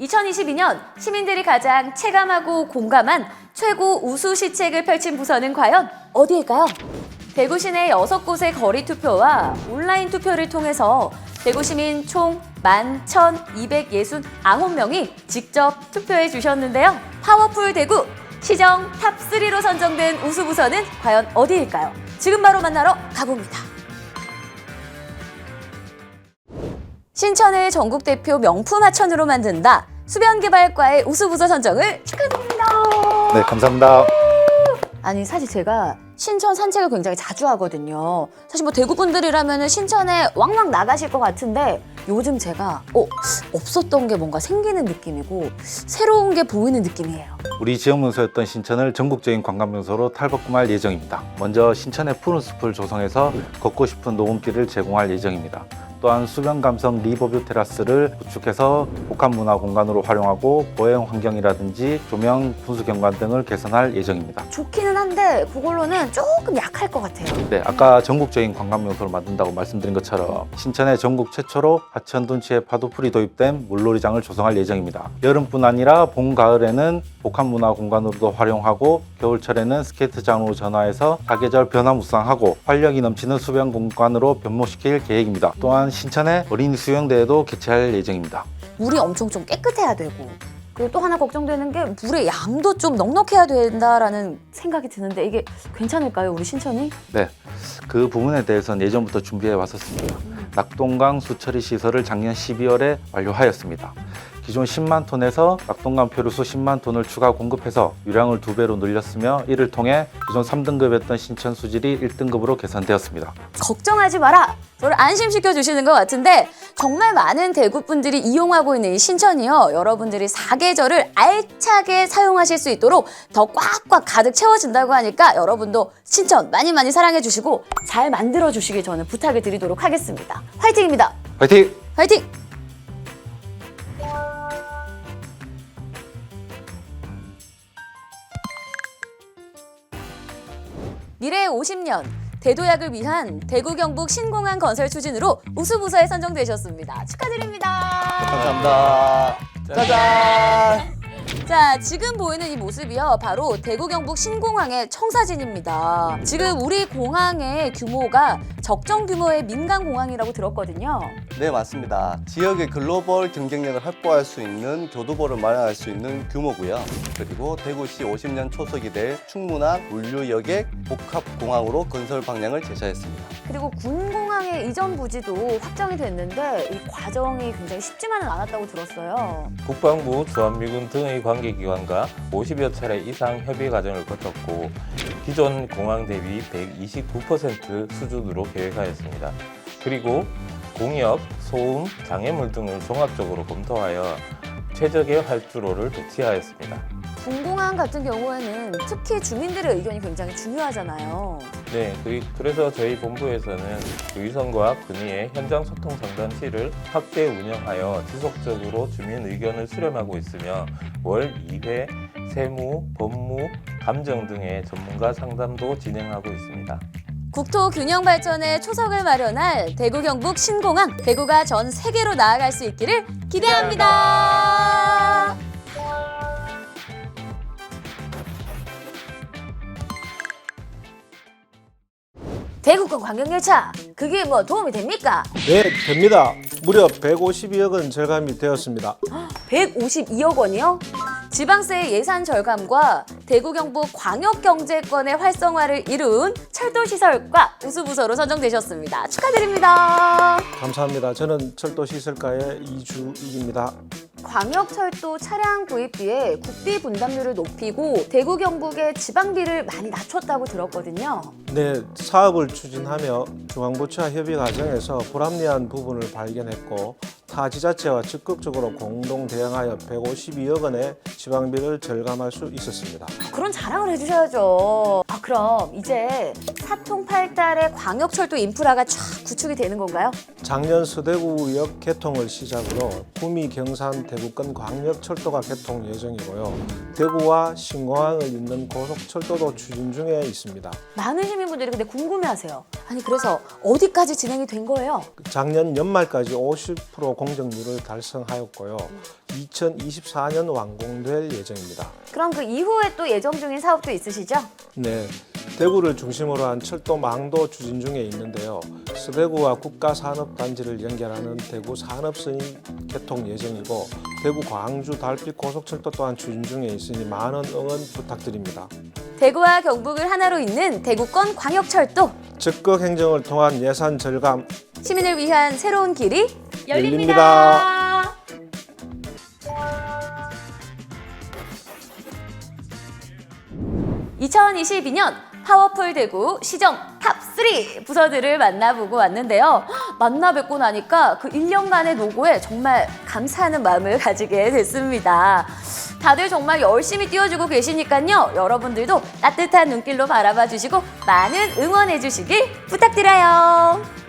2022년 시민들이 가장 체감하고 공감한 최고 우수 시책을 펼친 부서는 과연 어디일까요? 대구 시내 여섯 곳의 거리 투표와 온라인 투표를 통해서 대구 시민 총 11,269명이 직접 투표해 주셨는데요. 파워풀 대구 시정 탑3로 선정된 우수 부서는 과연 어디일까요? 지금 바로 만나러 가봅니다. 신천을 전국 대표 명품 하천으로 만든다. 수변개발과의 우수부서 선정을 축하드립니다. 네, 감사합니다. 아니 사실 제가 신천 산책을 굉장히 자주 하거든요. 사실 뭐 대구 분들이라면 신천에 왕왕 나가실 것 같은데 요즘 제가 어 없었던 게 뭔가 생기는 느낌이고 새로운 게 보이는 느낌이에요. 우리 지역 명소였던 신천을 전국적인 관광 명소로 탈바꿈할 예정입니다. 먼저 신천의 푸른 숲을 조성해서 걷고 싶은 녹음길을 제공할 예정입니다. 또한 수변 감성 리버뷰 테라스를 구축해서 복합 문화 공간으로 활용하고 보행 환경이라든지 조명, 분수 경관 등을 개선할 예정입니다. 좋기는 한데 그걸로는 조금 약할 것 같아요. 네, 아까 전국적인 관광 명소를 만든다고 말씀드린 것처럼 신천에 전국 최초로 하천 둔치에 파도풀이 도입된 물놀이장을 조성할 예정입니다. 여름뿐 아니라 봄, 가을에는 복합 문화 공간으로도 활용하고 겨울철에는 스케이트장으로 전화해서 사계절 변화무쌍하고 활력이 넘치는 수변 공간으로 변모시킬 계획입니다. 또한 신천에 어린이 수영대회도 개최할 예정입니다. 물이 엄청 좀 깨끗해야 되고 그리고 또 하나 걱정되는 게 물의 양도 좀 넉넉해야 된다라는 생각이 드는데 이게 괜찮을까요 우리 신천이? 네, 그 부분에 대해서는 예전부터 준비해 왔었습니다. 낙동강 수처리 시설을 작년 12월에 완료하였습니다. 기존 10만 톤에서 낙동강 표류수 10만 톤을 추가 공급해서 유량을 두 배로 늘렸으며 이를 통해 기존 3등급이었던 신천 수질이 1등급으로 개선되었습니다. 걱정하지 마라. 저를 안심시켜 주시는 것 같은데 정말 많은 대구 분들이 이용하고 있는 이 신천이요. 여러분들이 사계절을 알차게 사용하실 수 있도록 더 꽉꽉 가득 채워진다고 하니까 여러분도 신천 많이 많이 사랑해 주시고 잘 만들어 주시길 저는 부탁을 드리도록 하겠습니다. 화이팅입니다. 화이팅! 화이팅! 미래의 50년 대도약을 위한 대구 경북 신공항 건설 추진으로 우수부서에 선정되셨습니다. 축하드립니다. 감사합니다. 짜잔! 자, 지금 보이는 이 모습이요. 바로 대구 경북 신공항의 청사진입니다. 지금 우리 공항의 규모가 적정 규모의 민간 공항이라고 들었거든요. 네, 맞습니다. 지역의 글로벌 경쟁력을 확보할 수 있는 교두보를 마련할 수 있는 규모고요. 그리고 대구시 50년 초석이 될 충무나 물류 여객 복합 공항으로 건설 방향을 제시했습니다. 그리고 군공항의 이전 부지도 확정이 됐는데 이 과정이 굉장히 쉽지만은 않았다고 들었어요. 국방부, 주한미군 등의 관계 기관과 50여 차례 이상 협의 과정을 거쳤고 기존 공항 대비 129% 수준으로 계획하였습니다. 그리고 공역, 소음, 장애물 등을 종합적으로 검토하여 최적의 활주로를 배치하였습니다. 군공항 같은 경우에는 특히 주민들의 의견이 굉장히 중요하잖아요. 네, 그- 그래서 저희 본부에서는 의성과 군위의 현장 소통 상담실을 확대 운영하여 지속적으로 주민 의견을 수렴하고 있으며 월 2회 세무, 법무, 감정 등의 전문가 상담도 진행하고 있습니다. 국토 균형 발전의 초석을 마련할 대구 경북 신공항 대구가 전 세계로 나아갈 수 있기를 기대합니다. 대구권 관경열차 그게 뭐 도움이 됩니까? 네, 됩니다. 무려 152억 원 절감이 되었습니다. 152억 원이요? 지방세 예산 절감과 대구 경북 광역 경제권의 활성화를 이룬 철도 시설과 우수부서로 선정되셨습니다. 축하드립니다. 감사합니다. 저는 철도시설과의 이주익입니다. 광역철도 차량 구입비에 국비 분담률을 높이고 대구 경북의 지방비를 많이 낮췄다고 들었거든요. 네, 사업을 추진하며 중앙부처와 협의 과정에서 불합리한 부분을 발견했고 타 지자체와 적극적으로 공동 대응하여 152억 원의 지방비를 절감할 수 있었습니다. 그런 자랑을 해주셔야죠. 아 그럼 이제 사통팔달의 광역철도 인프라가 쫙 구축이 되는 건가요? 작년 서대구역 개통을 시작으로 구미, 경산, 대구권 광역철도가 개통 예정이고요. 대구와 신공항을 잇는 고속철도도 추진 중에 있습니다. 많은 시민분들이 근데 궁금해하세요. 아니 그래서 어디까지 진행이 된 거예요? 작년 연말까지 50% 공정률을 달성하였고요. 2024년 완공될 예정입니다. 그럼 그 이후에 또 예정 중인 사업도 있으시죠? 네, 대구를 중심으로 한 철도 망도 추진 중에 있는데요. 서대구와 국가산업단지를 연결하는 대구 산업선이 개통 예정이고 대구 광주 달빛 고속철도 또한 추진 중에 있으니 많은 응원 부탁드립니다. 대구와 경북을 하나로 잇는 대구권 광역철도 적극 행정을 통한 예산 절감 시민을 위한 새로운 길이 열립니다. 열립니다. 2022년 파워풀 대구 시정 탑3 부서들을 만나보고 왔는데요. 만나 뵙고 나니까 그 1년간의 노고에 정말 감사하는 마음을 가지게 됐습니다. 다들 정말 열심히 뛰어주고 계시니까요. 여러분들도 따뜻한 눈길로 바라봐 주시고 많은 응원해 주시길 부탁드려요.